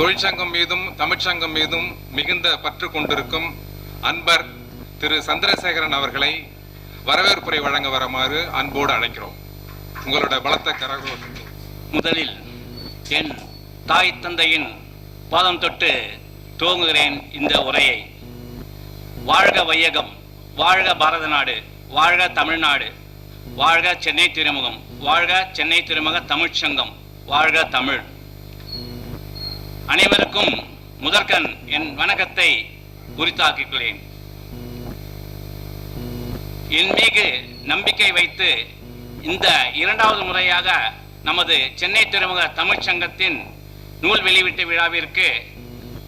தொழிற்சங்கம் மீதும் தமிழ்ச்சங்கம் மீதும் மிகுந்த பற்று கொண்டிருக்கும் அன்பர் திரு சந்திரசேகரன் அவர்களை வரவேற்புரை வழங்க வருமாறு அன்போடு அழைக்கிறோம். உங்களோட பலத்த கரகோடு முதலில் என் தாய் தந்தையின் பாதம் தொட்டு துவங்குகிறேன் இந்த உரையை. வாழ்க வையகம் வாழ்க பாரத நாடு வாழ்க தமிழ்நாடு வாழ்க சென்னை திருமுகம் வாழ்க சென்னை திருமுக தமிழ்ச்சங்கம் வாழ்க தமிழ். அனைவருக்கும் முதற்கண் என் வணக்கத்தை உரித்தாக்கிக் என் மீது நம்பிக்கை வைத்து இந்த இரண்டாவது முறையாக நமது சென்னை துறைமுக தமிழ்ச் சங்கத்தின் நூல் வெளியீட்டு விழாவிற்கு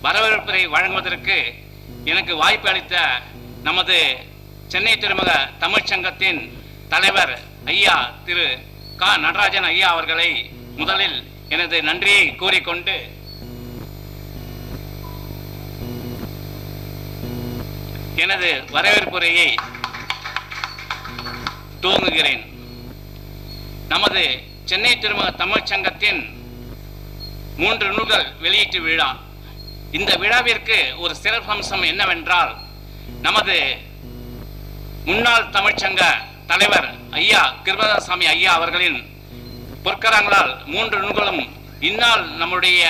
வரவேற்பை வழங்குவதற்கு எனக்கு வாய்ப்பு அளித்த நமது சென்னை துறைமுக தமிழ்ச் சங்கத்தின் தலைவர் ஐயா திரு க நடராஜன் ஐயா அவர்களை முதலில் எனது நன்றியை கூறிக்கொண்டு எனது வரவேற்புரையை துவங்குகிறேன். நமது சென்னை திருமக தமிழ்ச் சங்கத்தின் மூன்று நூல்கள் வெளியீட்டு விழா. இந்த விழாவிற்கு ஒரு சிறப்பம்சம் என்னவென்றால் நமது முன்னாள் தமிழ்ச்சங்க தலைவர் ஐயா கிருபதாசாமி ஐயா அவர்களின் பொற்கரங்களால் மூன்று நூல்களும் இந்நாள் நம்முடைய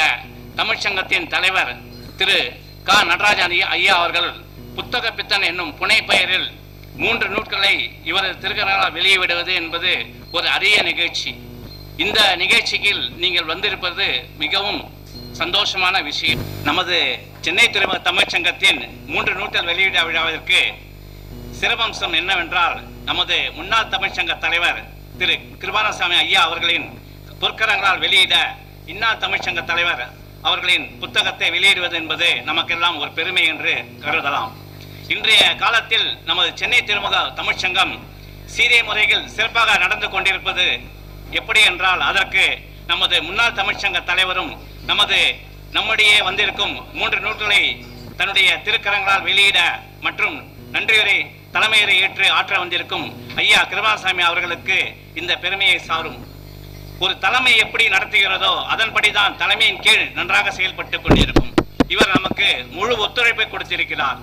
தமிழ்ச்சங்கத்தின் தலைவர் திரு க. நடராஜன் ஐயா அவர்கள் புத்தக பித்தன் என்னும் புனை பெயரில் மூன்று நூல்களை இவரது திருக்கரங்களால் வெளியிடுவது என்பது ஒரு அரிய நிகழ்ச்சி. இந்த நிகழ்ச்சியில் நீங்கள் வந்திருப்பது மிகவும் சந்தோஷமான விஷயம். நமது சென்னை துறைமுக தமிழ்ச்சங்கத்தின் மூன்று நூற்றல் வெளியிட விழாவிற்கு சிறப்பம்சம் என்னவென்றால் நமது முன்னாள் தமிழ்ச்சங்க தலைவர் திரு கிருபானசாமி ஐயா அவர்களின் பொற்கரங்களால் வெளியிட இந்நாள் தமிழ்ச்சங்க தலைவர் அவர்களின் புத்தகத்தை வெளியிடுவது என்பது நமக்கெல்லாம் ஒரு பெருமை என்று கருதலாம். இன்றைய காலத்தில் நமது சென்னை திருமுக தமிழ்ச்சங்கம் சீரிய முறையில் சிறப்பாக நடந்து கொண்டிருப்பது எப்படி என்றால் அதற்கு நமது முன்னாள் தமிழ்ச்சங்க தலைவரும் நமது நம்முடைய வந்திருக்கும் மூன்று நூல்களை தன்னுடைய திருக்கரங்களால் வெளியிட மற்றும் நன்றியுரை தலைமையரை ஏற்று ஆற்ற வந்திருக்கும் ஐயா கிருபாசாமி அவர்களுக்கு இந்த பெருமையை சாரும். ஒரு தலைமை எப்படி நடத்துகிறதோ அதன்படிதான் தலைமையின் கீழ் நன்றாக செயல்பட்டு கொண்டிருக்கும். இவர் நமக்கு முழு ஒத்துழைப்பை கொடுத்திருக்கிறார்.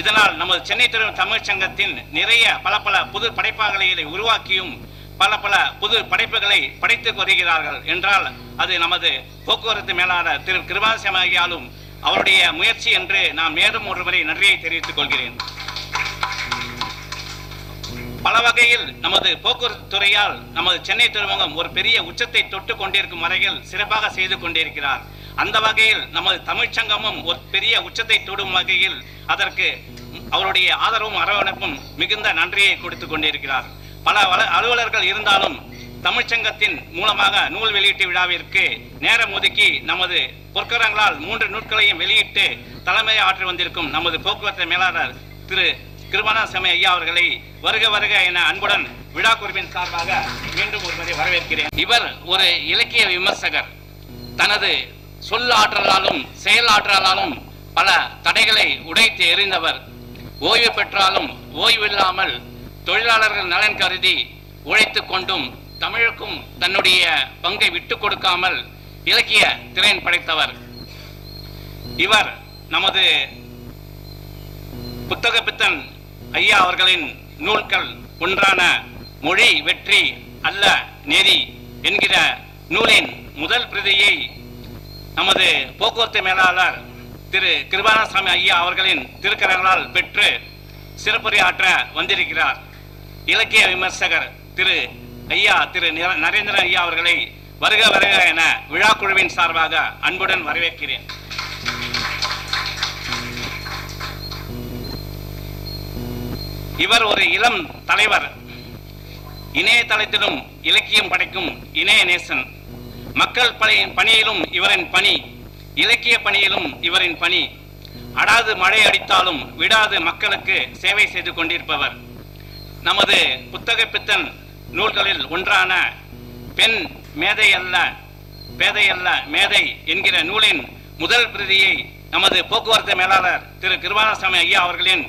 இதனால் நமது சென்னை திரு தமிழ்ச்சங்கத்தின் நிறைய பல பல புது படைப்பாளர்களை உருவாக்கியும் பல பல புது படைப்புகளை படைத்து வருகிறார்கள். என்றால் அது நமது போக்குவரத்து மேலாளர் திரு. கிருபாசமாகியாலும் அவருடைய முயற்சி என்று நான் மேலும் ஒருவரை நன்றியை தெரிவித்துக் கொள்கிறேன். பல வகையில் நமது போக்குவரத்து துறையால் நமது சென்னை துறைமுகம் ஒரு பெரிய உச்சத்தை தொட்டு கொண்டிருக்கும் வரையில் சிறப்பாக செய்து கொண்டிருக்கிறார். அந்த வகையில் நமது தமிழ்ச்சங்கமும் ஒரு பெரிய உச்சத்தை தொடும் வகையில் அதற்கு அவருடைய ஆதரவும் அரவணைப்பும் மிகுந்த நன்றியை கொடுத்து கொண்டிருக்கிறார். பல வல- அலுவலர்கள் இருந்தாலும் தமிழ்ச்சங்கத்தின் மூலமாக நூல் வெளியீட்டு விழாவிற்கு நேரம் ஒதுக்கி நமது பொற்கரங்களால் மூன்று நூட்களையும் வெளியிட்டு தலைமையை ஆற்றி வந்திருக்கும் நமது போக்குவரத்து மேலாளர் திரு கிருபானாசாமி ஐயா அவர்களை வருக வருக என அன்புடன் விழா குழுவின் சார்பாக மீண்டும் ஒருமுறை வரவேற்கிறேன். இவர் ஒரு இலக்கிய விமர்சகர். தனது சொல் ஆற்றலாலும் பல தடைகளை உடைத்து எறிந்தவர். ஓய்வு பெற்றாலும் ஓய்வில்லாமல் தொழிலாளர்கள் நலன் கருதி உழைத்து கொண்டும் தமிழுக்கும் தன்னுடைய பங்கை விட்டு கொடுக்காமல் இலக்கிய திறன் படைத்தவர். இவர் நமது புத்தக பித்தன் ஐயா அவர்களின் நூல்கள் ஒன்றான மொழி வெற்றி அல்ல நெறி என்கிற நூலின் முதல் பிரதியை நமது போக்குவரத்து மேலாளர் திரு கிருபானசாமி ஐயா அவர்களின் திருக்கரங்களால் பெற்று சிறப்புரையாற்ற வந்திருக்கிறார். இலக்கிய விமர்சகர் திரு ஐயா திரு நிர- நரேந்திரன் ஐயா அவர்களை வருக வருக என விழா குழுவின் சார்பாக அன்புடன் வரவேற்கிறேன். இவர் ஒரு இளம் தலைவர். இணையதளத்திலும் இலக்கியம் படைக்கும் இணைய நேசன் மக்கள் பணியிலும் இவரின் பணி இலக்கிய பணியிலும் இவரின் பணி. அடாது மழை அடித்தாலும் விடாது மக்களுக்கு சேவை செய்து கொண்டிருப்பவர். நமது புத்தக பித்தன் நூல்களில் ஒன்றான பெண் மேதை அல்ல பேதை அல்ல மேதை என்கிற நூலின் முதல் பிரதியை நமது போக்குவரத்து மேலாளர் திரு கிருபானசாமி ஐயா அவர்களின்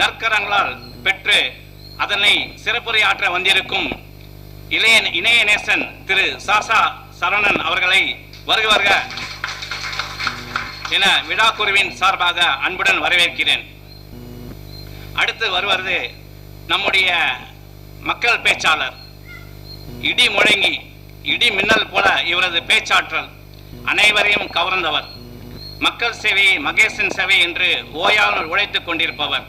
நற்கரங்களால் பெற்று அதனை சிறப்புரையாற்ற வந்திருக்கும் இளைய இணைய நேசன் திரு சாசா சரவணன் அவர்களை வருக வருக என விழாக்குருவின் சார்பாக அன்புடன் வரவேற்கிறேன். அடுத்து வருவது நம்முடைய மக்கள் பேச்சாளர். இடி முழங்கி இடி மின்னல் போல இவரது பேச்சாற்றல் அனைவரையும் கவர்ந்தவர். மக்கள் சேவையை மகேசன் சேவை என்று ஓயாமல் உழைத்துக் கொண்டிருப்பவர்.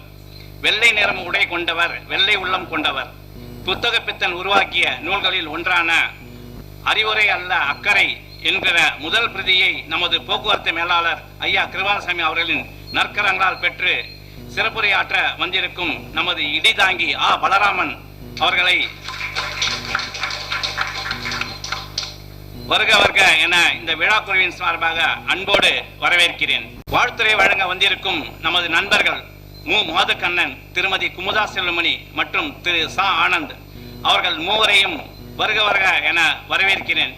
வெள்ளை நிறம் உடை கொண்டவர் வெள்ளை உள்ளம் கொண்டவர். புத்தக பித்தன் உருவாக்கிய நூல்களில் ஒன்றான அறிவுரை அல்ல அக்கறை என்கிற முதல் பிரதியை நமது போக்குவரத்து மேலாளர் ஐயா கிருபாலசாமி அவர்களின் நற்கரங்களால் பெற்று சிறப்புரையாற்ற வந்திருக்கும் நமது இடிதாங்கி ஆ. பலராமன் அவர்களை வருக வருக என இந்த விழாக்குழுவின் சார்பாக அன்போடு வரவேற்கிறேன். வாழ்த்துறை வழங்க வந்திருக்கும் நமது நண்பர்கள் மு. மாதுக்கண்ணன் திருமதி குமுதா செல்வமணி மற்றும் திரு. சா. ஆனந்த் அவர்கள் மூவரையும் வருக வருக என வரவேற்கிறேன்.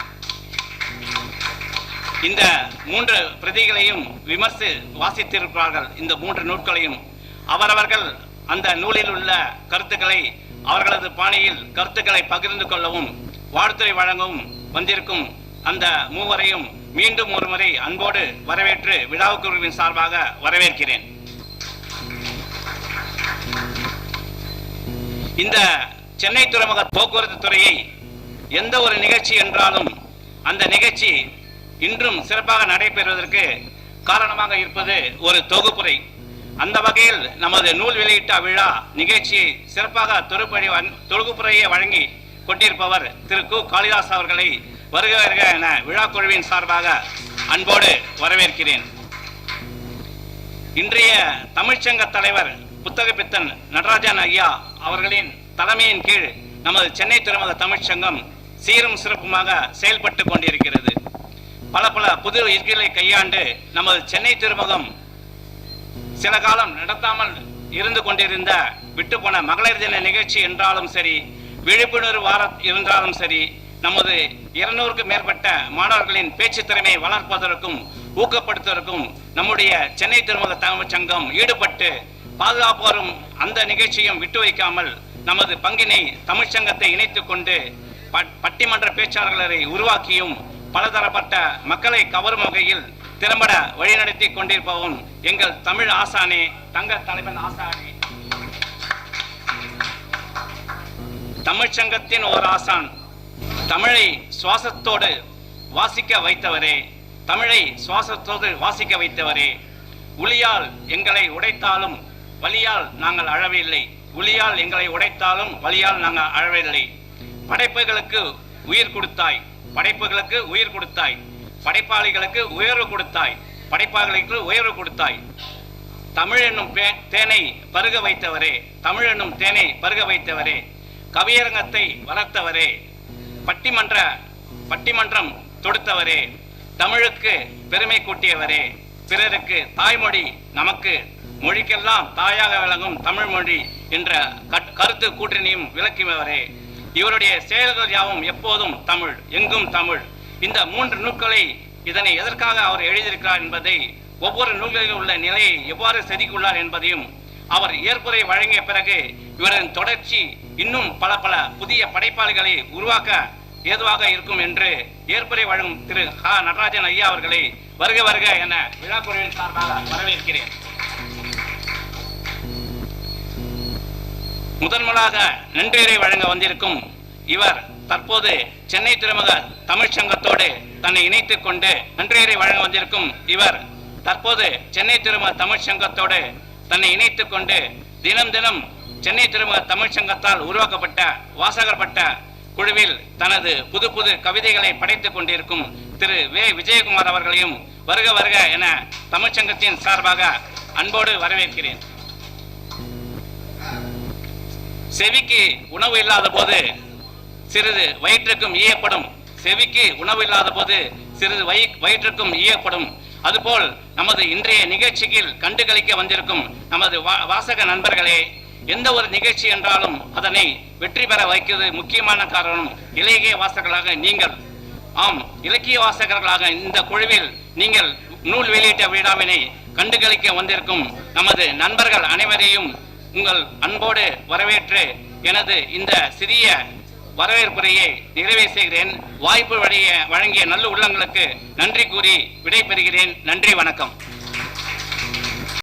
இந்த மூன்று பிரதிகளையும் விமர்சி வாசித்திருப்பார்கள். இந்த மூன்று நூல்களையும் அவரவர்கள் அந்த நூலில் உள்ள கருத்துக்களை அவர்களது பாணியில் கருத்துக்களை பகிர்ந்து கொள்ளவும் வாழ்த்துறை வழங்கவும் வந்திருக்கும் அந்த மூவரையும் மீண்டும் ஒருமுறை அன்போடு வரவேற்று விழாவுக்குழுவின் சார்பாக வரவேற்கிறேன். இந்த சென்னை துறைமுக போக்குவரத்து துறையை எந்த ஒரு நிகழ்ச்சி என்றாலும் அந்த நிகழ்ச்சி இன்றும் சிறப்பாக நடைபெறுவதற்கு காரணமாக இருப்பது ஒரு தொகுப்புரை. அந்த வகையில் நமது நூல் வெளியிட்ட விழா நிகழ்ச்சியை சிறப்பாக தொகுப்படி தொகுப்புரையை வழங்கி கொண்டிருப்பவர் திரு கு. காளிதாஸ் அவர்களை வருக வருக என விழா குழுவின் சார்பாக அன்போடு வரவேற்கிறேன். இன்றைய தமிழ்ச்சங்க தலைவர் புத்தக பித்தன் நடராஜன் ஐயா அவர்களின் தலைமையின் கீழ் நமது சென்னை துறைமுக தமிழ்ச்சங்கம் சீரும் சிறப்புமாக செயல்பட்டு கொண்டிருக்கிறது. பல பல புது யுக்திகளை கையாண்டு நமது சென்னை துறைமுகம் சில காலம் நடத்தாமல் இருந்து கொண்டிருந்த விட்டுப்போன மகளிர் தின நிகழ்ச்சி என்றாலும் சரி விழிப்புணர்வு வாரம் இருந்தாலும் சரி நமது இருநூறுக்கும் மேற்பட்ட மாணவர்களின் பேச்சு திறமையை வளர்ப்பதற்கும் ஊக்கப்படுத்துவதற்கும் நம்முடைய சென்னை துறைமுக தமிழ்ச் சங்கம் ஈடுபட்டு பாதுகாப்போரும் அந்த நிகழ்ச்சியும் விட்டு வைக்காமல் நமது பங்கினை தமிழ்ச்சங்கத்தை இணைத்துக் கொண்டு பட்டிமன்ற பேச்சாளர்களை உருவாக்கியும் பலதரப்பட்ட மக்களை கவரும் வகையில் திறம்பட வழிநடத்தி கொண்டிருப்பவன் எங்கள் தமிழ் ஆசானே தங்க தலைவன் ஆசானே. தமிழ்ச்சங்கத்தின் ஓர் ஆசான் தமிழை சுவாசத்தோடு வாசிக்க வைத்தவரே தமிழை சுவாசத்தோடு வாசிக்க வைத்தவரே. உளியால் எங்களை உடைத்தாலும் வழியால் நாங்கள் அழவில்லை. உளியால் எங்களை உடைத்தாலும் வழியால் நாங்கள் அழவில்லை. படைப்புகளுக்கு உயிர் கொடுத்தாய். படைப்புகளுக்கு உயிர் கொடுத்தாய். படைப்பாளிகளுக்கு உயர்வு கொடுத்தாய். படைப்பாளிகளுக்கு உயர்வு கொடுத்தாய். தமிழ் என்னும் தேனை பருக வைத்தவரே. தமிழ் என்னும் தேனை பருக வைத்தவரே. கவியரங்கத்தை வளர்த்தவரே. பட்டிமன்ற பட்டிமன்றம் தொடுத்தவரே. தமிழுக்கு பெருமை கூட்டியவரே. பிறருக்கு தாய்மொழி நமக்கு மொழிக்கெல்லாம் தாயாக விளங்கும் தமிழ் மொழி என்ற கருத்து கூட்டணியும் விளக்கியவரே. இவருடைய செயல்கள் யாவும் எப்போதும் தமிழ் எங்கும் தமிழ். இந்த மூன்று நூல்களை இதனை எதற்காக அவர் எழுதியிருக்கிறார் என்பதை ஒவ்வொரு நூல்களில் உள்ள நிலையை எவ்வாறு செதுக்கியுள்ளார் என்பதையும் அவர் ஏற்புரை வழங்கிய பிறகு இவரின் தொடர்ச்சி இன்னும் பல பல புதிய படைப்பாளிகளை உருவாக்க ஏதுவாக இருக்கும் என்று ஏற்புரை வழங்கும் திரு. ஹ நடராஜன் ஐயா அவர்களை வருக வருக என விழாக்குழுவின் சார்பாக வரவேற்கிறேன். முதன்முதலாக நன்றியரை வழங்க வந்திருக்கும் இவர் தற்போது சென்னை துறைமுக தமிழ்ச் சங்கத்தோடு தன்னை இணைத்துக் கொண்டு நன்றியரை வழங்க வந்திருக்கும் இவர் தற்போது சென்னை துறைமுக தமிழ்ச் சங்கத்தோடு தன்னை இணைத்துக் கொண்டு தினம் தினம் சென்னை துறைமுக தமிழ்ச் சங்கத்தால் உருவாக்கப்பட்ட வாசகர்பட்ட குழுவில் தனது புது புது கவிதைகளை படைத்துக் கொண்டிருக்கும் திரு வே. விஜயகுமார் அவர்களையும் வருக வருக என தமிழ்ச்சங்கத்தின் சார்பாக அன்போடு வரவேற்கிறேன். செவிக்கு உணவு இல்லாத போது சிறிது வயிற்றுக்கும் ஈயப்படும். செவிக்கு உணவு இல்லாத போது சிறிது வயி வயிற்றுக்கும் ஈயப்படும். அதுபோல் நமது இன்றைய நிகழ்ச்சியில் கண்டுகளிக்க வந்திருக்கும் நமது வா- வாசக நண்பர்களே எந்த ஒரு நிகழ்ச்சி என்றாலும் அதனை வெற்றி பெற வைக்கிறது முக்கியமான காரணம் இலக்கிய வாசகர்களாக நீங்கள். ஆம் இலக்கிய வாசகர்களாக இந்த குழுவில் நீங்கள் நூல் வெளியிட்ட விழாவினை கண்டுகளிக்க வந்திருக்கும் நமது நண்பர்கள் அனைவரையும் உங்கள் அன்போடு வரவேற்று எனது இந்த சிறிய வரவேற்புரையை நிறைவே செய்கிறேன். வாய்ப்பு வழங்கிய நல்ல உள்ளங்களுக்கு நன்றி கூறி விடைபெறுகிறேன். நன்றி வணக்கம்.